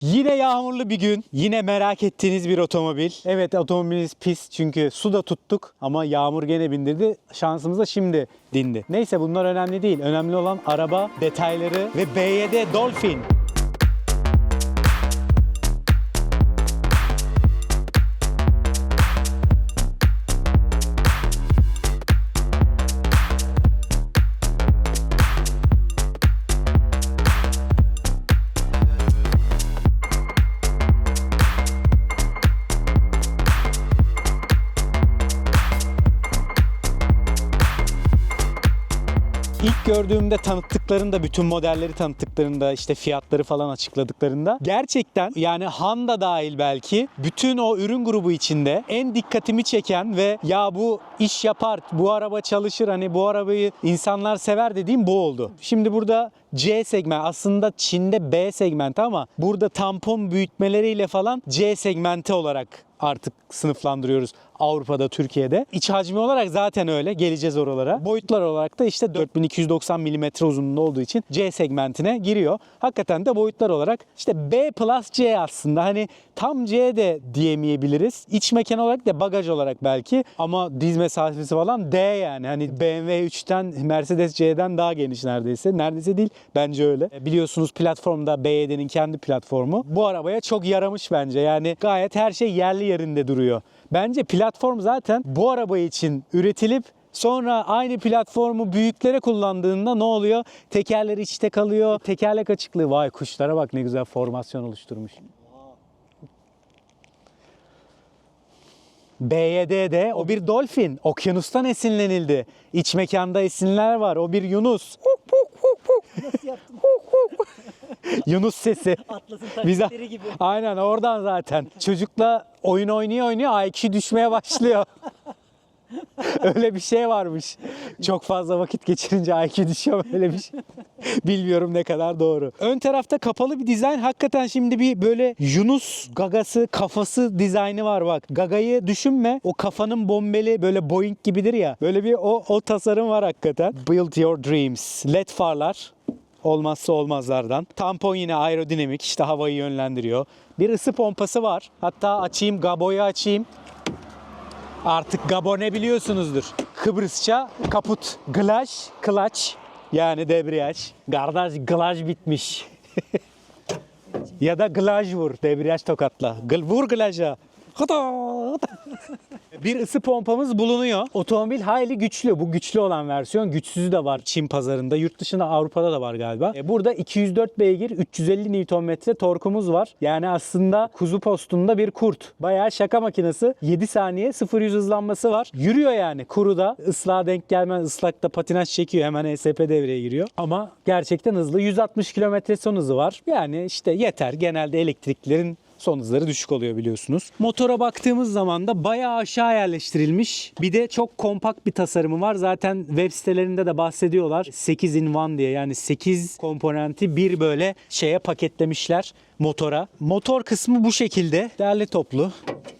Yine yağmurlu bir gün. Yine merak ettiğiniz bir otomobil. Evet otomobilimiz pis çünkü su da tuttuk ama yağmur gene bindirdi. Şansımız şimdi dindi. Neyse bunlar önemli değil. Önemli olan araba, detayları ve BYD Dolphin. Gördüğümde tanıttıklarında, bütün modelleri tanıttıklarında, işte fiyatları falan açıkladıklarında gerçekten yani Honda dahil belki bütün o ürün grubu içinde en dikkatimi çeken ve ya bu iş yapar, bu araba çalışır, hani bu arabayı insanlar sever dediğim bu oldu. Şimdi burada C segment aslında Çin'de B segmenti ama burada tampon büyütmeleriyle falan C segmenti olarak artık sınıflandırıyoruz Avrupa'da, Türkiye'de. İç hacmi olarak zaten öyle. Geleceğiz oralara. Boyutlar olarak da işte 4290 mm uzunluğunda olduğu için C segmentine giriyor. Hakikaten de boyutlar olarak işte B plus C aslında. Hani tam C de diyemeyebiliriz. İç mekan olarak da bagaj olarak belki ama diz mesafesi falan D yani. Hani BMW 3'ten Mercedes C'den daha geniş neredeyse. Neredeyse değil. Bence öyle. E, Biliyorsunuz platformda BYD'nin kendi platformu. Bu arabaya çok yaramış bence. Yani gayet her şey yerli yerinde duruyor. Bence platform zaten bu araba için üretilip Sonra aynı platformu büyüklere kullandığında ne oluyor? Tekerler içte kalıyor. Tekerlek açıklığı. Vay kuşlara bak ne güzel formasyon oluşturmuş. BYD'de o bir dolfin. Okyanustan esinlenildi. İç mekanda esinler var. O bir Yunus. Nasıl yaptın? Yunus sesi. Atlas'ın taklitleri gibi. Aynen oradan zaten. Çocukla oyun oynuyor oynuyor IQ düşmeye başlıyor. Öyle bir şey varmış. Çok fazla vakit geçirince IQ düşüyor böyle bir şey. Bilmiyorum ne kadar doğru. Ön tarafta kapalı bir dizayn. Hakikaten şimdi bir böyle Yunus gagası kafası dizaynı var bak. Gagayı düşünme. O kafanın bombeli böyle Boeing gibidir ya. Böyle bir o, o tasarım var hakikaten. Build your dreams. LED farlar olmazsa olmazlardan. Tampon yine aerodinamik işte havayı yönlendiriyor. Bir ısı pompası var. Hatta açayım Gabo'yu açayım. Artık Gabo ne biliyorsunuzdur. Kıbrısça kaput. Glaj, clutch yani debriyaj. Kardeş glaj bitmiş. ya da glaj vur, debriyaj tokatla. Gıl, vur glaja. Hıda. Bir ısı pompamız bulunuyor. Otomobil hayli güçlü. Bu güçlü olan versiyon. Güçsüzü de var Çin pazarında. Yurt dışında Avrupa'da da var galiba. E, Burada 204 beygir, 350 Nm torkumuz var. Yani aslında kuzu postunda bir kurt. Bayağı şaka makinesi. 7 saniye 0-100 hızlanması var. Yürüyor yani kuruda. Islağa denk gelmez. Islakta patinaj çekiyor. Hemen ESP devreye giriyor. Ama gerçekten hızlı. 160 km son hızı var. Yani işte yeter. Genelde elektriklerin son hızları düşük oluyor biliyorsunuz. Motora baktığımız zaman da bayağı aşağı yerleştirilmiş. Bir de çok kompakt bir tasarımı var. Zaten web sitelerinde de bahsediyorlar. 8 in 1 diye yani 8 komponenti bir böyle şeye paketlemişler motora. Motor kısmı bu şekilde. Değerli toplu.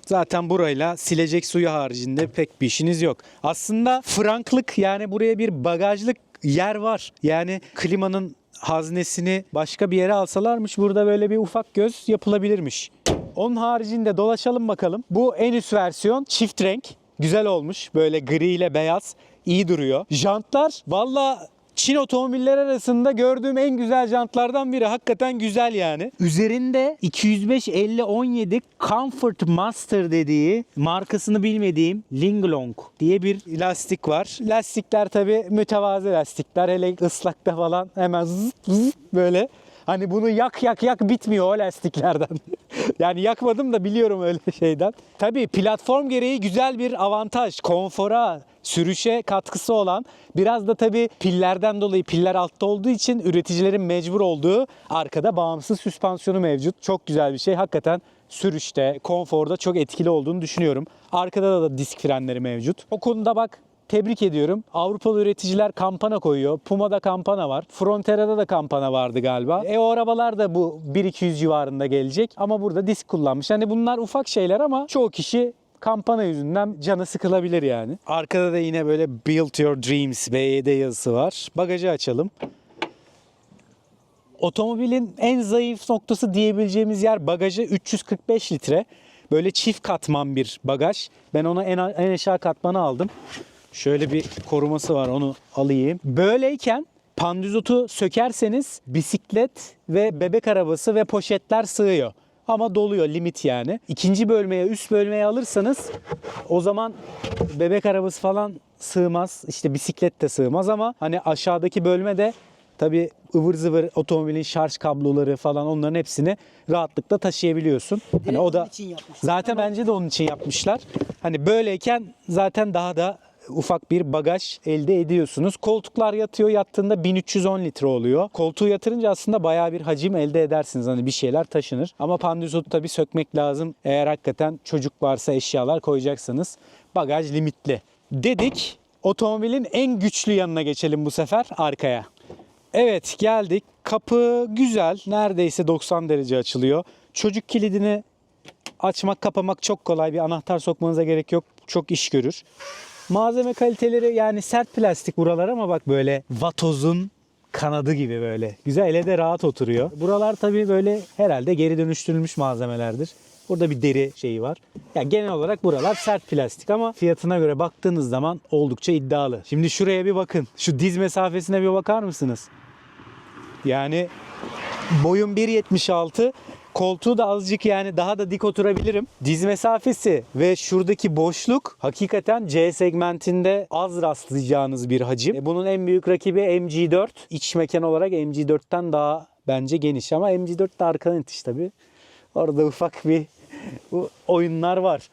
Zaten burayla silecek suyu haricinde pek bir işiniz yok. Aslında franklık yani buraya bir bagajlık yer var. Yani klimanın haznesini başka bir yere alsalarmış burada böyle bir ufak göz yapılabilirmiş. Onun haricinde dolaşalım bakalım. Bu en üst versiyon çift renk. Güzel olmuş. Böyle gri ile beyaz. iyi duruyor. Jantlar valla Çin otomobiller arasında gördüğüm en güzel jantlardan biri. Hakikaten güzel yani. Üzerinde 205 50 17 Comfort Master dediği markasını bilmediğim Linglong diye bir lastik var. Lastikler tabi mütevazı lastikler. Hele ıslakta falan hemen zıt zıt böyle. Hani bunu yak yak yak bitmiyor o lastiklerden. yani yakmadım da biliyorum öyle şeyden. Tabii platform gereği güzel bir avantaj. Konfora, sürüşe katkısı olan biraz da tabii pillerden dolayı piller altta olduğu için üreticilerin mecbur olduğu arkada bağımsız süspansiyonu mevcut. Çok güzel bir şey. Hakikaten sürüşte, konforda çok etkili olduğunu düşünüyorum. Arkada da disk frenleri mevcut. O konuda bak Tebrik ediyorum. Avrupalı üreticiler kampana koyuyor. Puma'da kampana var. Frontera'da da kampana vardı galiba. E o arabalar da bu 1-200 civarında gelecek. Ama burada disk kullanmış. Hani bunlar ufak şeyler ama çoğu kişi kampana yüzünden canı sıkılabilir yani. Arkada da yine böyle Build Your Dreams BYD yazısı var. Bagajı açalım. Otomobilin en zayıf noktası diyebileceğimiz yer bagajı 345 litre. Böyle çift katman bir bagaj. Ben ona en, en aşağı katmanı aldım. Şöyle bir koruması var onu alayım. Böyleyken pandizotu sökerseniz bisiklet ve bebek arabası ve poşetler sığıyor. Ama doluyor limit yani. İkinci bölmeye üst bölmeye alırsanız o zaman bebek arabası falan sığmaz. İşte bisiklet de sığmaz ama hani aşağıdaki bölme de tabi ıvır zıvır otomobilin şarj kabloları falan onların hepsini rahatlıkla taşıyabiliyorsun. Hani o da zaten bence de onun için yapmışlar. Hani böyleyken zaten daha da ufak bir bagaj elde ediyorsunuz. Koltuklar yatıyor. Yattığında 1310 litre oluyor. Koltuğu yatırınca aslında bayağı bir hacim elde edersiniz. Hani bir şeyler taşınır. Ama pandizotu tabii sökmek lazım. Eğer hakikaten çocuk varsa eşyalar koyacaksanız bagaj limitli. Dedik. Otomobilin en güçlü yanına geçelim bu sefer arkaya. Evet geldik. Kapı güzel. Neredeyse 90 derece açılıyor. Çocuk kilidini açmak kapamak çok kolay. Bir anahtar sokmanıza gerek yok. Çok iş görür. Malzeme kaliteleri yani sert plastik buralar ama bak böyle vatozun kanadı gibi böyle. Güzel ele de rahat oturuyor. Buralar tabii böyle herhalde geri dönüştürülmüş malzemelerdir. Burada bir deri şeyi var. Ya genel olarak buralar sert plastik ama fiyatına göre baktığınız zaman oldukça iddialı. Şimdi şuraya bir bakın. Şu diz mesafesine bir bakar mısınız? Yani boyum 1.76. Koltuğu da azıcık yani daha da dik oturabilirim. Diz mesafesi ve şuradaki boşluk hakikaten C segmentinde az rastlayacağınız bir hacim. E, Bunun en büyük rakibi MG4. İç mekan olarak MG4'ten daha bence geniş ama MG4 de arkadan itiş tabii. Orada ufak bir oyunlar var.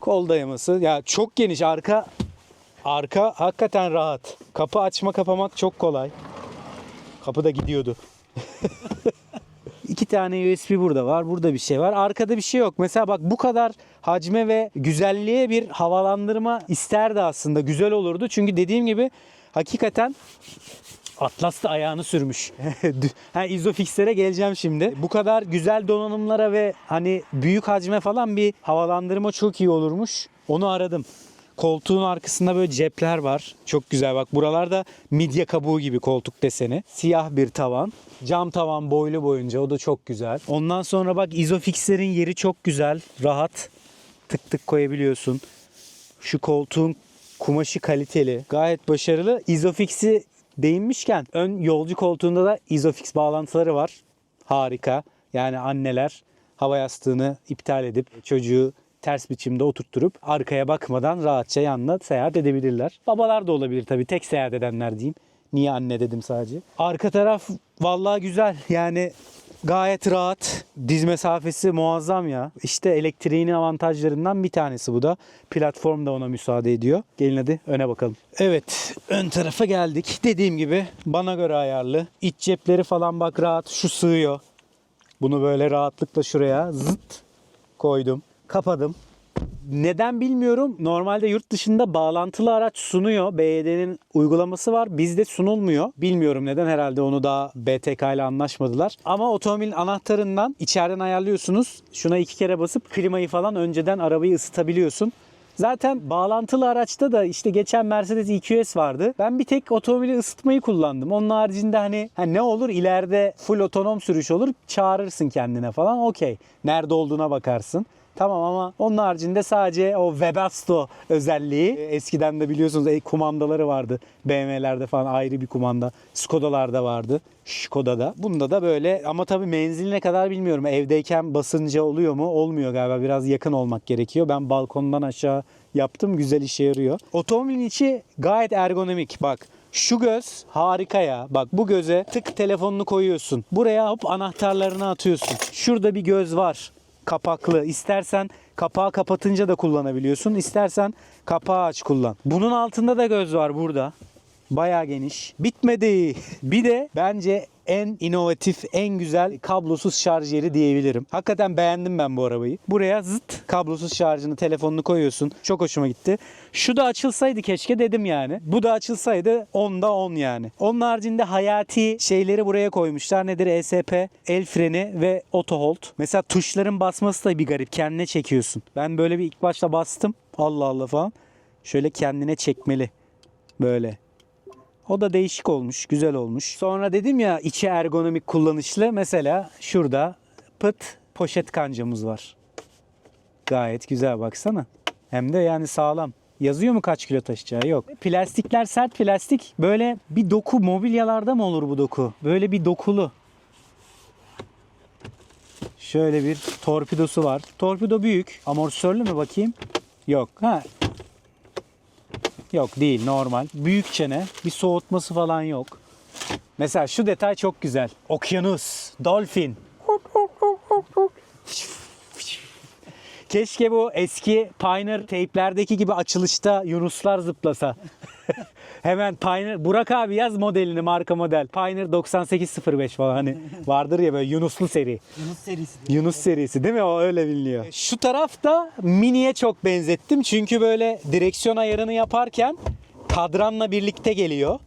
Kol dayaması. Ya çok geniş arka arka hakikaten rahat. Kapı açma kapamak çok kolay. Kapı da gidiyordu. İki tane USB burada var. Burada bir şey var. Arkada bir şey yok. Mesela bak bu kadar hacme ve güzelliğe bir havalandırma isterdi aslında. Güzel olurdu. Çünkü dediğim gibi hakikaten Atlas da ayağını sürmüş. ha, izofixlere geleceğim şimdi. Bu kadar güzel donanımlara ve hani büyük hacme falan bir havalandırma çok iyi olurmuş. Onu aradım. Koltuğun arkasında böyle cepler var. Çok güzel bak buralarda midye kabuğu gibi koltuk deseni. Siyah bir tavan. Cam tavan boylu boyunca o da çok güzel. Ondan sonra bak izofixlerin yeri çok güzel. Rahat. Tık tık koyabiliyorsun. Şu koltuğun kumaşı kaliteli. Gayet başarılı. Isofix'i değinmişken ön yolcu koltuğunda da Isofix bağlantıları var. Harika. Yani anneler hava yastığını iptal edip çocuğu ters biçimde oturtturup arkaya bakmadan rahatça yanına seyahat edebilirler. Babalar da olabilir tabii. Tek seyahat edenler diyeyim. Niye anne dedim sadece. Arka taraf vallahi güzel. Yani gayet rahat. Diz mesafesi muazzam ya. İşte elektriğinin avantajlarından bir tanesi bu da. Platform da ona müsaade ediyor. Gelin hadi öne bakalım. Evet ön tarafa geldik. Dediğim gibi bana göre ayarlı. İç cepleri falan bak rahat. Şu sığıyor. Bunu böyle rahatlıkla şuraya zıt koydum. Kapadım. Neden bilmiyorum. Normalde yurt dışında bağlantılı araç sunuyor. BYD'nin uygulaması var. Bizde sunulmuyor. Bilmiyorum neden. Herhalde onu daha BTK ile anlaşmadılar. Ama otomobilin anahtarından içeriden ayarlıyorsunuz. Şuna iki kere basıp klimayı falan önceden arabayı ısıtabiliyorsun. Zaten bağlantılı araçta da işte geçen Mercedes EQS vardı. Ben bir tek otomobili ısıtmayı kullandım. Onun haricinde hani ha ne olur ileride full otonom sürüş olur. Çağırırsın kendine falan. Okey. Nerede olduğuna bakarsın. Tamam ama onun haricinde sadece o Webasto özelliği e, eskiden de biliyorsunuz kumandaları vardı. BMW'lerde falan ayrı bir kumanda. Skoda'larda vardı. Skoda'da. Bunda da böyle ama tabii menziline kadar bilmiyorum. Evdeyken basınca oluyor mu? Olmuyor galiba. Biraz yakın olmak gerekiyor. Ben balkondan aşağı yaptım. Güzel işe yarıyor. Otomobilin içi gayet ergonomik. Bak şu göz harika ya. Bak bu göze tık telefonunu koyuyorsun. Buraya hop anahtarlarını atıyorsun. Şurada bir göz var kapaklı. İstersen kapağı kapatınca da kullanabiliyorsun. İstersen kapağı aç kullan. Bunun altında da göz var burada. Bayağı geniş. Bitmedi. Bir de bence en inovatif, en güzel kablosuz şarj yeri diyebilirim. Hakikaten beğendim ben bu arabayı. Buraya zıt kablosuz şarjını, telefonunu koyuyorsun. Çok hoşuma gitti. Şu da açılsaydı keşke dedim yani. Bu da açılsaydı 10'da 10 yani. Onun haricinde hayati şeyleri buraya koymuşlar. Nedir? ESP, el freni ve auto hold. Mesela tuşların basması da bir garip. Kendine çekiyorsun. Ben böyle bir ilk başta bastım. Allah Allah falan. Şöyle kendine çekmeli. Böyle. O da değişik olmuş, güzel olmuş. Sonra dedim ya içi ergonomik kullanışlı. Mesela şurada pıt poşet kancamız var. Gayet güzel baksana. Hem de yani sağlam. Yazıyor mu kaç kilo taşıyacağı? Yok. Plastikler sert plastik. Böyle bir doku mobilyalarda mı olur bu doku? Böyle bir dokulu. Şöyle bir torpidosu var. Torpido büyük. Amortisörlü mü bakayım? Yok. Ha. Yok değil normal. Büyük çene. Bir soğutması falan yok. Mesela şu detay çok güzel. Okyanus, dolphin. Keşke bu eski Pioneer teyplerdeki gibi açılışta Yunuslar zıplasa. Hemen Pioneer, Burak abi yaz modelini marka model. Pioneer 9805 falan hani vardır ya böyle Yunuslu seri. Yunus serisi. Yunus serisi değil mi? O öyle biliniyor. Şu tarafta Mini'ye çok benzettim. Çünkü böyle direksiyon ayarını yaparken kadranla birlikte geliyor.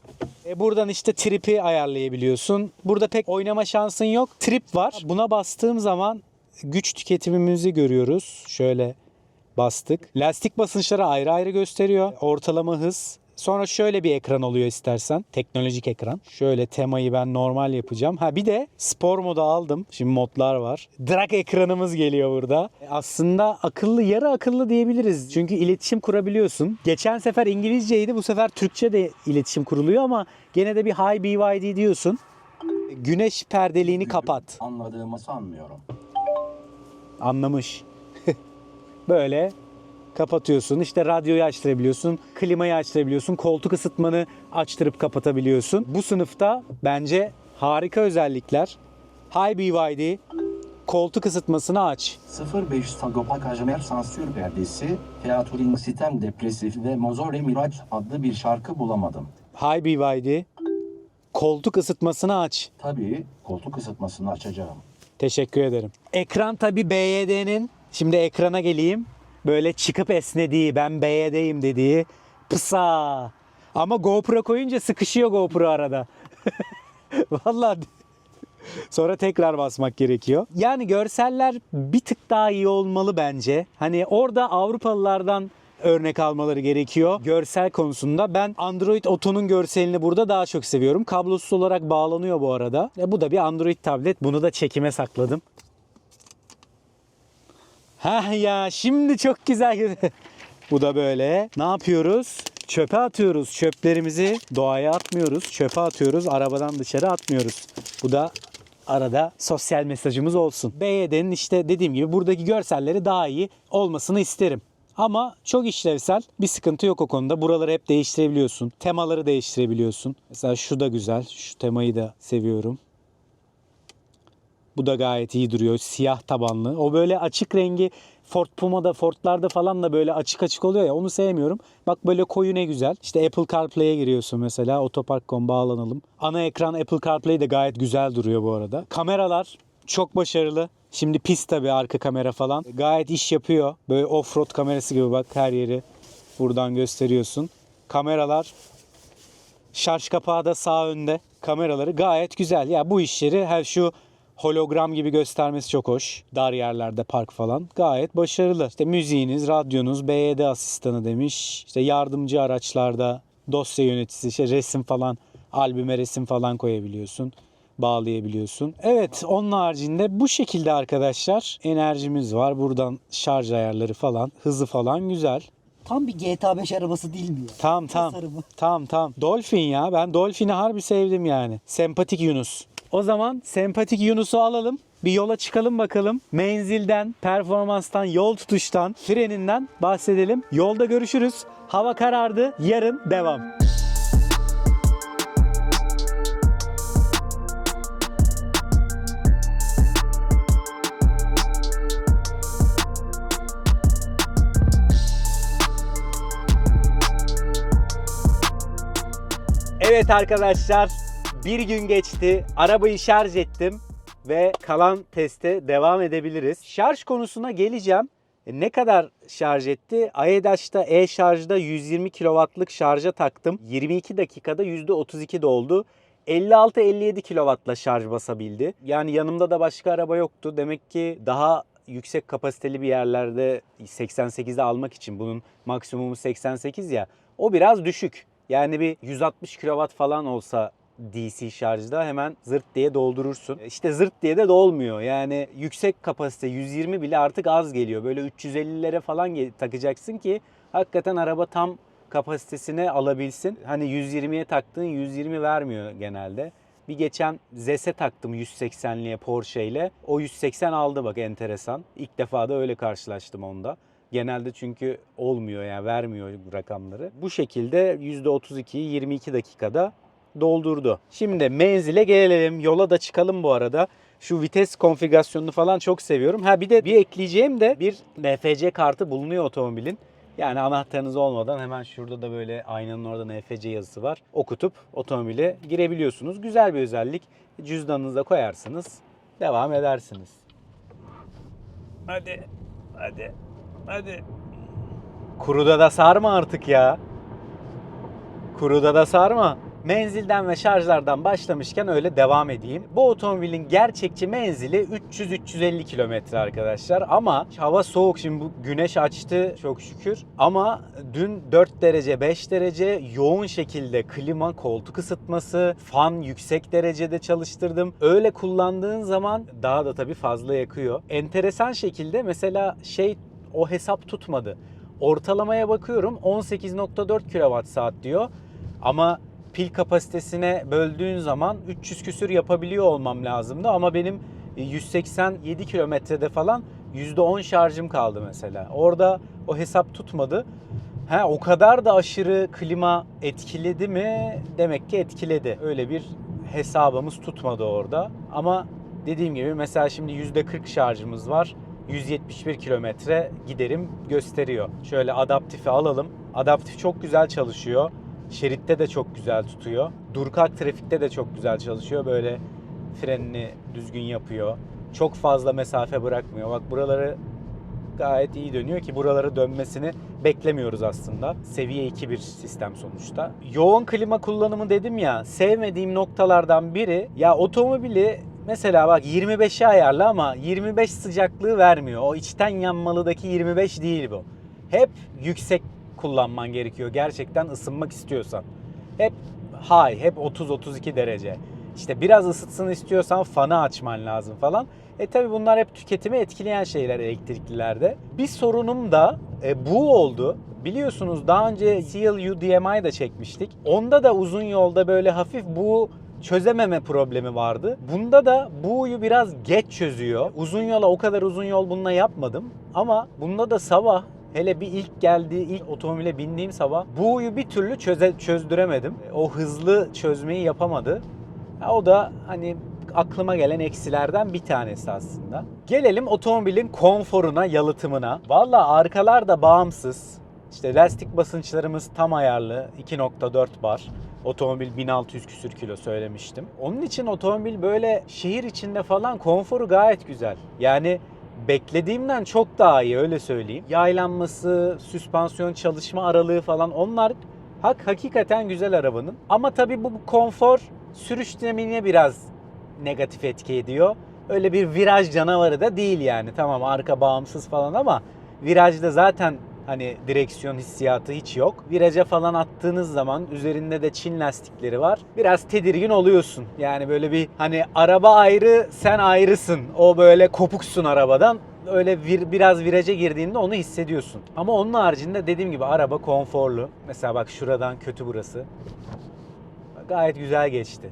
E buradan işte tripi ayarlayabiliyorsun. Burada pek oynama şansın yok. Trip var. Buna bastığım zaman güç tüketimimizi görüyoruz. Şöyle bastık. Lastik basınçları ayrı ayrı gösteriyor. Ortalama hız. Sonra şöyle bir ekran oluyor istersen. Teknolojik ekran. Şöyle temayı ben normal yapacağım. Ha bir de spor modu aldım. Şimdi modlar var. Drag ekranımız geliyor burada. Aslında akıllı yarı akıllı diyebiliriz. Çünkü iletişim kurabiliyorsun. Geçen sefer İngilizceydi. Bu sefer Türkçe de iletişim kuruluyor ama gene de bir high BYD diyorsun. Güneş perdeliğini kapat. Anladığımı sanmıyorum. Anlamış. Böyle kapatıyorsun. İşte radyoyu açtırabiliyorsun, klimayı açtırabiliyorsun, koltuk ısıtmanı açtırıp kapatabiliyorsun. Bu sınıfta bence harika özellikler. High BYD koltuk ısıtmasını aç. 05 Sagopa Kajmer sansür perdesi, Featuring Sistem Depresif ve Mozore Miraç adlı bir şarkı bulamadım. High BYD koltuk ısıtmasını aç. Tabii koltuk ısıtmasını açacağım. Teşekkür ederim. Ekran tabi BYD'nin. Şimdi ekrana geleyim. Böyle çıkıp esnediği, ben BYD'yim dediği pısa. Ama GoPro koyunca sıkışıyor GoPro arada. Vallahi Sonra tekrar basmak gerekiyor. Yani görseller bir tık daha iyi olmalı bence. Hani orada Avrupalılardan örnek almaları gerekiyor görsel konusunda. Ben Android Auto'nun görselini burada daha çok seviyorum. Kablosuz olarak bağlanıyor bu arada. E bu da bir Android tablet. Bunu da çekime sakladım. Ha ya şimdi çok güzel. bu da böyle. Ne yapıyoruz? Çöpe atıyoruz. Çöplerimizi doğaya atmıyoruz. Çöpe atıyoruz. Arabadan dışarı atmıyoruz. Bu da arada sosyal mesajımız olsun. BYD'nin işte dediğim gibi buradaki görselleri daha iyi olmasını isterim. Ama çok işlevsel. Bir sıkıntı yok o konuda. Buraları hep değiştirebiliyorsun. Temaları değiştirebiliyorsun. Mesela şu da güzel. Şu temayı da seviyorum. Bu da gayet iyi duruyor. Siyah tabanlı. O böyle açık rengi Ford Puma'da, Ford'larda falan da böyle açık açık oluyor ya onu sevmiyorum. Bak böyle koyu ne güzel. İşte Apple CarPlay'e giriyorsun mesela. Otopark.com bağlanalım. Ana ekran Apple CarPlay de gayet güzel duruyor bu arada. Kameralar çok başarılı. Şimdi pist tabii arka kamera falan. Gayet iş yapıyor. Böyle offroad kamerası gibi bak her yeri buradan gösteriyorsun. Kameralar Şarj kapağı da sağ önde. Kameraları gayet güzel. Ya bu işleri her şu hologram gibi göstermesi çok hoş. Dar yerlerde park falan. Gayet başarılı. İşte müziğiniz, radyonuz, BYD asistanı demiş. İşte yardımcı araçlarda dosya yöneticisi, işte resim falan, albüme resim falan koyabiliyorsun. Bağlayabiliyorsun. Evet onun haricinde bu şekilde arkadaşlar enerjimiz var. Buradan şarj ayarları falan, hızı falan güzel. Tam bir GTA 5 arabası değil mi ya? Tamam tamam. Tasarımı. Tamam tamam. Dolphin ya. Ben Dolphin'i harbi sevdim yani. Sempatik Yunus. O zaman sempatik Yunus'u alalım. Bir yola çıkalım bakalım. Menzilden, performanstan, yol tutuştan, freninden bahsedelim. Yolda görüşürüz. Hava karardı. Yarın devam. Evet arkadaşlar bir gün geçti. Arabayı şarj ettim ve kalan teste devam edebiliriz. Şarj konusuna geleceğim. E, Ne kadar şarj etti? AEDAŞ'ta e-şarjda 120 kW'lık şarja taktım. 22 dakikada %32 doldu. 56-57 kW'la şarj basabildi. Yani yanımda da başka araba yoktu. Demek ki daha yüksek kapasiteli bir yerlerde 88'de almak için bunun maksimumu 88 ya. O biraz düşük. Yani bir 160 kW falan olsa DC şarjda hemen zırt diye doldurursun. İşte zırt diye de dolmuyor. Yani yüksek kapasite 120 bile artık az geliyor. Böyle 350'lere falan takacaksın ki hakikaten araba tam kapasitesine alabilsin. Hani 120'ye taktığın 120 vermiyor genelde. Bir geçen ZS'e taktım 180'liye Porsche ile. O 180 aldı bak enteresan. İlk defa da öyle karşılaştım onda. Genelde çünkü olmuyor yani vermiyor rakamları. Bu şekilde %32'yi 22 dakikada doldurdu. Şimdi menzile gelelim. Yola da çıkalım bu arada. Şu vites konfigürasyonunu falan çok seviyorum. Ha bir de bir ekleyeceğim de bir NFC kartı bulunuyor otomobilin. Yani anahtarınız olmadan hemen şurada da böyle aynanın orada NFC yazısı var. Okutup otomobile girebiliyorsunuz. Güzel bir özellik. Cüzdanınıza koyarsınız. Devam edersiniz. Hadi. Hadi. Hadi. Kuruda da sarma artık ya. Kuruda da sarma. Menzilden ve şarjlardan başlamışken öyle devam edeyim. Bu otomobilin gerçekçi menzili 300-350 kilometre arkadaşlar. Ama hava soğuk şimdi bu güneş açtı çok şükür. Ama dün 4 derece 5 derece yoğun şekilde klima, koltuk ısıtması, fan yüksek derecede çalıştırdım. Öyle kullandığın zaman daha da tabii fazla yakıyor. Enteresan şekilde mesela şey o hesap tutmadı. Ortalamaya bakıyorum 18.4 kWh diyor. Ama pil kapasitesine böldüğün zaman 300 küsür yapabiliyor olmam lazımdı ama benim 187 kilometrede falan %10 şarjım kaldı mesela. Orada o hesap tutmadı. Ha o kadar da aşırı klima etkiledi mi? Demek ki etkiledi. Öyle bir hesabımız tutmadı orada. Ama dediğim gibi mesela şimdi %40 şarjımız var. 171 kilometre giderim gösteriyor. Şöyle adaptifi alalım. Adaptif çok güzel çalışıyor. Şeritte de çok güzel tutuyor. Durkak trafikte de çok güzel çalışıyor. Böyle frenini düzgün yapıyor. Çok fazla mesafe bırakmıyor. Bak buraları gayet iyi dönüyor ki buraları dönmesini beklemiyoruz aslında. Seviye 2 bir sistem sonuçta. Yoğun klima kullanımı dedim ya sevmediğim noktalardan biri ya otomobili mesela bak 25'e ayarla ama 25 sıcaklığı vermiyor. O içten yanmalıdaki 25 değil bu. Hep yüksek kullanman gerekiyor gerçekten ısınmak istiyorsan. Hep high, hep 30-32 derece. İşte biraz ısıtsın istiyorsan fanı açman lazım falan. E tabi bunlar hep tüketimi etkileyen şeyler elektriklilerde. Bir sorunum da e, bu oldu. Biliyorsunuz daha önce CLU DMI da çekmiştik. Onda da uzun yolda böyle hafif bu çözememe problemi vardı. Bunda da bu'yu biraz geç çözüyor. Uzun yola o kadar uzun yol bununla yapmadım. Ama bunda da sabah Hele bir ilk geldiği, ilk otomobile bindiğim sabah bu'yu bir türlü çöze, çözdüremedim. O hızlı çözmeyi yapamadı. Ha, o da hani aklıma gelen eksilerden bir tanesi aslında. Gelelim otomobilin konforuna, yalıtımına. Valla arkalar da bağımsız. İşte lastik basınçlarımız tam ayarlı. 2.4 bar. Otomobil 1600 küsür kilo söylemiştim. Onun için otomobil böyle şehir içinde falan konforu gayet güzel. Yani beklediğimden çok daha iyi öyle söyleyeyim. Yaylanması, süspansiyon çalışma aralığı falan onlar hak hakikaten güzel arabanın. Ama tabii bu konfor sürüş dinamiğine biraz negatif etki ediyor. Öyle bir viraj canavarı da değil yani. Tamam arka bağımsız falan ama virajda zaten hani direksiyon hissiyatı hiç yok. Viraja falan attığınız zaman üzerinde de Çin lastikleri var. Biraz tedirgin oluyorsun. Yani böyle bir hani araba ayrı sen ayrısın. O böyle kopuksun arabadan. Öyle vir, biraz viraja girdiğinde onu hissediyorsun. Ama onun haricinde dediğim gibi araba konforlu. Mesela bak şuradan kötü burası. Gayet güzel geçti.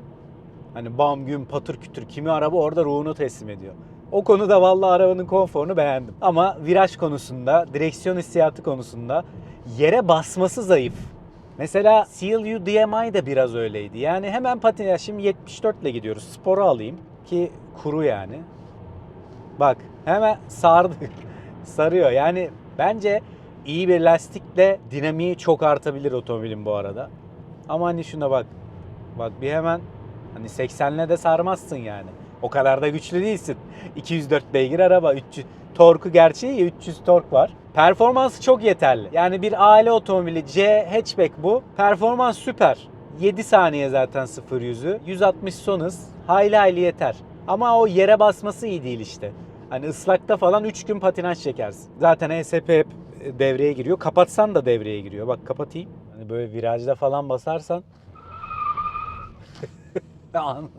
Hani bam güm patır kütür kimi araba orada ruhunu teslim ediyor. O konuda vallahi arabanın konforunu beğendim. Ama viraj konusunda, direksiyon hissiyatı konusunda yere basması zayıf. Mesela CLU DMI de biraz öyleydi. Yani hemen patin, ya şimdi 74 ile gidiyoruz. Sporu alayım ki kuru yani. Bak hemen sardı. Sarıyor. Yani bence iyi bir lastikle dinamiği çok artabilir otomobilin bu arada. Ama hani şuna bak. Bak bir hemen hani 80'le de sarmazsın yani. O kadar da güçlü değilsin. 204 beygir araba, 300 torku gerçeği ya, 300 tork var. Performansı çok yeterli. Yani bir aile otomobili C hatchback bu. Performans süper. 7 saniye zaten 0 yüzü. 160 son hız. Hayli hayli yeter. Ama o yere basması iyi değil işte. Hani ıslakta falan 3 gün patinaj çekersin. Zaten ESP hep devreye giriyor. Kapatsan da devreye giriyor. Bak kapatayım. Hani böyle virajda falan basarsan An-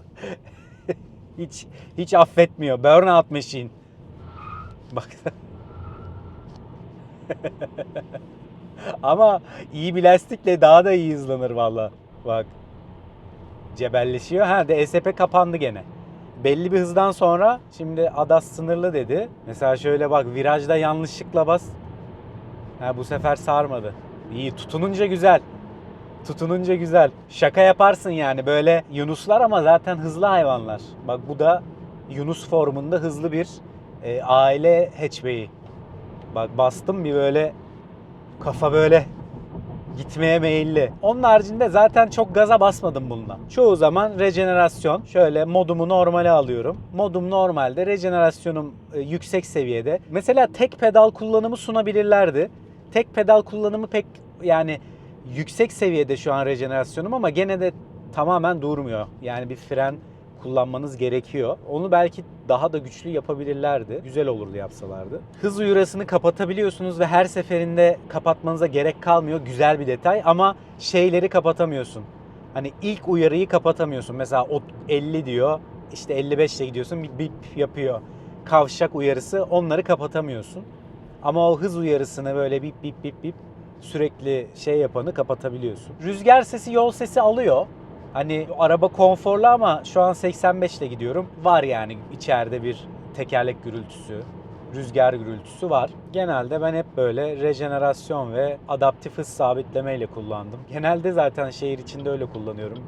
hiç hiç affetmiyor. Burnout machine. Bak. Ama iyi bir lastikle daha da iyi hızlanır valla. Bak. Cebelleşiyor. Ha DSP kapandı gene. Belli bir hızdan sonra şimdi ADAS sınırlı dedi. Mesela şöyle bak virajda yanlışlıkla bas. Ha bu sefer sarmadı. İyi tutununca güzel. Tutununca güzel. Şaka yaparsın yani böyle yunuslar ama zaten hızlı hayvanlar. Bak bu da yunus formunda hızlı bir e, aile hatchback'i. Bak bastım bir böyle kafa böyle gitmeye meyilli. Onun haricinde zaten çok gaza basmadım bundan. Çoğu zaman rejenerasyon. Şöyle modumu normale alıyorum. Modum normalde, rejenerasyonum e, yüksek seviyede. Mesela tek pedal kullanımı sunabilirlerdi. Tek pedal kullanımı pek yani yüksek seviyede şu an rejenerasyonum ama gene de tamamen durmuyor. Yani bir fren kullanmanız gerekiyor. Onu belki daha da güçlü yapabilirlerdi. Güzel olurdu yapsalardı. Hız uyarısını kapatabiliyorsunuz ve her seferinde kapatmanıza gerek kalmıyor. Güzel bir detay ama şeyleri kapatamıyorsun. Hani ilk uyarıyı kapatamıyorsun. Mesela o 50 diyor. işte 55 ile gidiyorsun bir bip yapıyor. Kavşak uyarısı onları kapatamıyorsun. Ama o hız uyarısını böyle bip bip bip bip sürekli şey yapanı kapatabiliyorsun. Rüzgar sesi, yol sesi alıyor. Hani araba konforlu ama şu an 85 ile gidiyorum. Var yani içeride bir tekerlek gürültüsü, rüzgar gürültüsü var. Genelde ben hep böyle rejenerasyon ve adaptif hız sabitleme ile kullandım. Genelde zaten şehir içinde öyle kullanıyorum.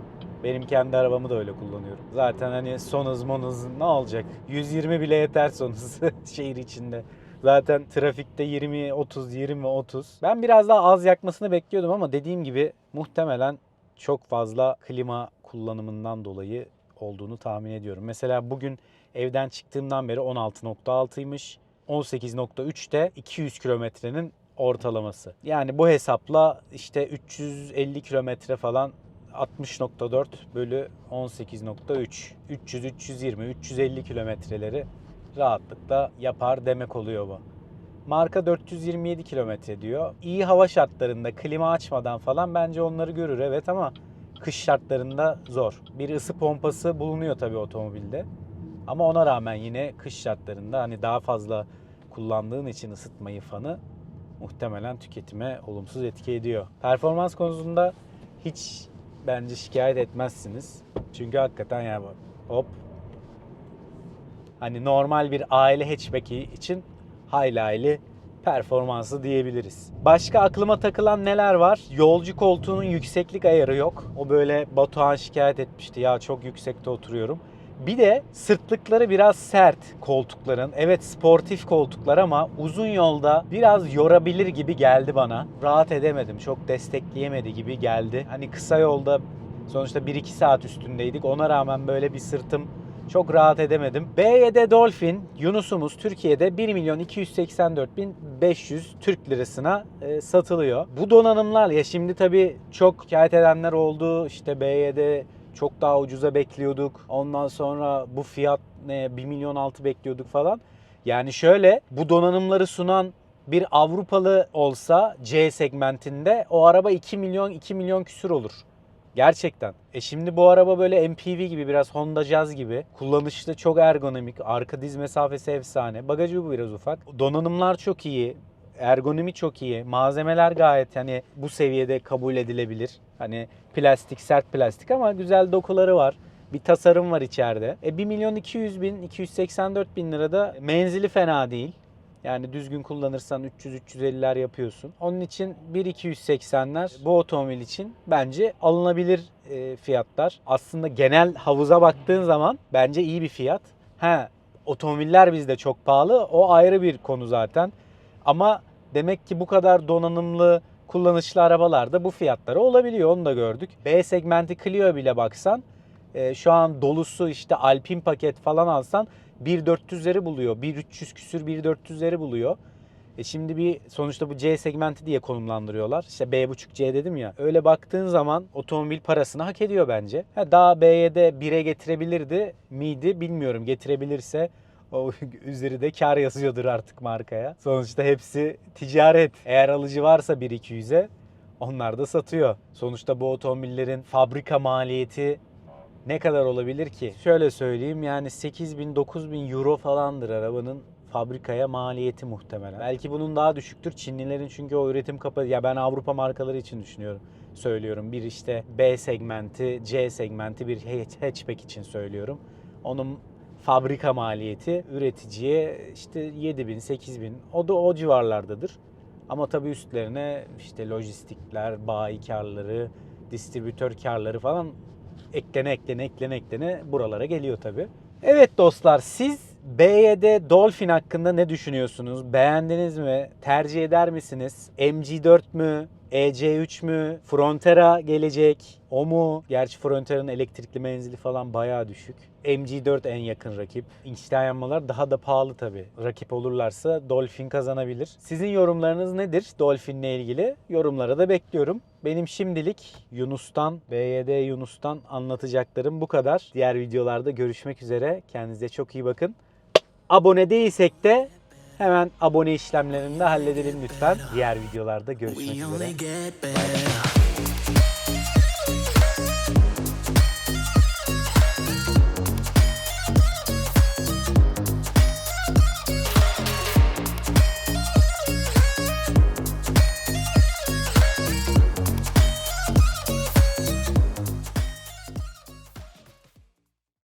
Benim kendi arabamı da öyle kullanıyorum. Zaten hani son hız mon hız ne olacak? 120 bile yeter son hız şehir içinde. Zaten trafikte 20 30 20 30. Ben biraz daha az yakmasını bekliyordum ama dediğim gibi muhtemelen çok fazla klima kullanımından dolayı olduğunu tahmin ediyorum. Mesela bugün evden çıktığımdan beri 16.6'ymış. 18.3 de 200 kilometrenin ortalaması. Yani bu hesapla işte 350 kilometre falan 60.4 bölü 18.3 300 320 350 kilometreleri rahatlıkla yapar demek oluyor bu. Marka 427 kilometre diyor. İyi hava şartlarında klima açmadan falan bence onları görür evet ama kış şartlarında zor. Bir ısı pompası bulunuyor tabii otomobilde. Ama ona rağmen yine kış şartlarında hani daha fazla kullandığın için ısıtmayı fanı muhtemelen tüketime olumsuz etki ediyor. Performans konusunda hiç bence şikayet etmezsiniz. Çünkü hakikaten ya bu hop hani normal bir aile hatchback'i için hayli hayli performansı diyebiliriz. Başka aklıma takılan neler var? Yolcu koltuğunun yükseklik ayarı yok. O böyle Batuhan şikayet etmişti ya çok yüksekte oturuyorum. Bir de sırtlıkları biraz sert koltukların. Evet sportif koltuklar ama uzun yolda biraz yorabilir gibi geldi bana. Rahat edemedim. Çok destekleyemedi gibi geldi. Hani kısa yolda sonuçta 1-2 saat üstündeydik. Ona rağmen böyle bir sırtım çok rahat edemedim. B7 Dolphin Yunus'umuz Türkiye'de 1 milyon 284 bin 500 Türk lirasına e, satılıyor. Bu donanımlar ya şimdi tabii çok şikayet edenler oldu. İşte B7 çok daha ucuza bekliyorduk. Ondan sonra bu fiyat ne 1 milyon altı bekliyorduk falan. Yani şöyle bu donanımları sunan bir Avrupalı olsa C segmentinde o araba 2 milyon 2 milyon küsür olur. Gerçekten. E şimdi bu araba böyle MPV gibi biraz Honda Jazz gibi. Kullanışlı çok ergonomik. Arka diz mesafesi efsane. Bagajı bu biraz ufak. Donanımlar çok iyi. Ergonomi çok iyi. Malzemeler gayet hani bu seviyede kabul edilebilir. Hani plastik, sert plastik ama güzel dokuları var. Bir tasarım var içeride. E 1 milyon 200 bin, 284 bin lirada menzili fena değil. Yani düzgün kullanırsan 300-350'ler yapıyorsun. Onun için 1-280'ler bu otomobil için bence alınabilir e, fiyatlar. Aslında genel havuza baktığın zaman bence iyi bir fiyat. Ha otomobiller bizde çok pahalı. O ayrı bir konu zaten. Ama demek ki bu kadar donanımlı kullanışlı arabalarda bu fiyatları olabiliyor. Onu da gördük. B segmenti Clio bile baksan e, şu an dolusu işte Alpine paket falan alsan 1.400'leri buluyor. 1.300 küsür 1.400'leri buluyor. E şimdi bir sonuçta bu C segmenti diye konumlandırıyorlar. İşte B.5C dedim ya. Öyle baktığın zaman otomobil parasını hak ediyor bence. Ha, daha B'ye de 1'e getirebilirdi miydi bilmiyorum. Getirebilirse o üzeri de kar yazıyordur artık markaya. Sonuçta hepsi ticaret. Eğer alıcı varsa 1-200'e Onlar da satıyor. Sonuçta bu otomobillerin fabrika maliyeti ne kadar olabilir ki? Şöyle söyleyeyim yani 8 bin 9 bin euro falandır arabanın fabrikaya maliyeti muhtemelen. Belki bunun daha düşüktür. Çinlilerin çünkü o üretim kapasitesi ya ben Avrupa markaları için düşünüyorum. Söylüyorum. Bir işte B segmenti, C segmenti bir hatchback için söylüyorum. Onun fabrika maliyeti üreticiye işte 7 bin, 8 bin o da o civarlardadır. Ama tabii üstlerine işte lojistikler, bayi karları, distribütör karları falan eklene eklene eklene eklene buralara geliyor tabii. Evet dostlar siz BYD Dolphin hakkında ne düşünüyorsunuz? Beğendiniz mi? Tercih eder misiniz? MG4 mü? EC3 mü? Frontera gelecek. O mu? Gerçi Frontera'nın elektrikli menzili falan bayağı düşük. MG4 en yakın rakip. İçten yanmalar daha da pahalı tabii. Rakip olurlarsa Dolphin kazanabilir. Sizin yorumlarınız nedir Dolphin'le ilgili? Yorumlara da bekliyorum. Benim şimdilik Yunus'tan, BYD Yunus'tan anlatacaklarım bu kadar. Diğer videolarda görüşmek üzere. Kendinize çok iyi bakın. Abone değilsek de hemen abone işlemlerini de halledelim lütfen. Diğer videolarda görüşmek üzere.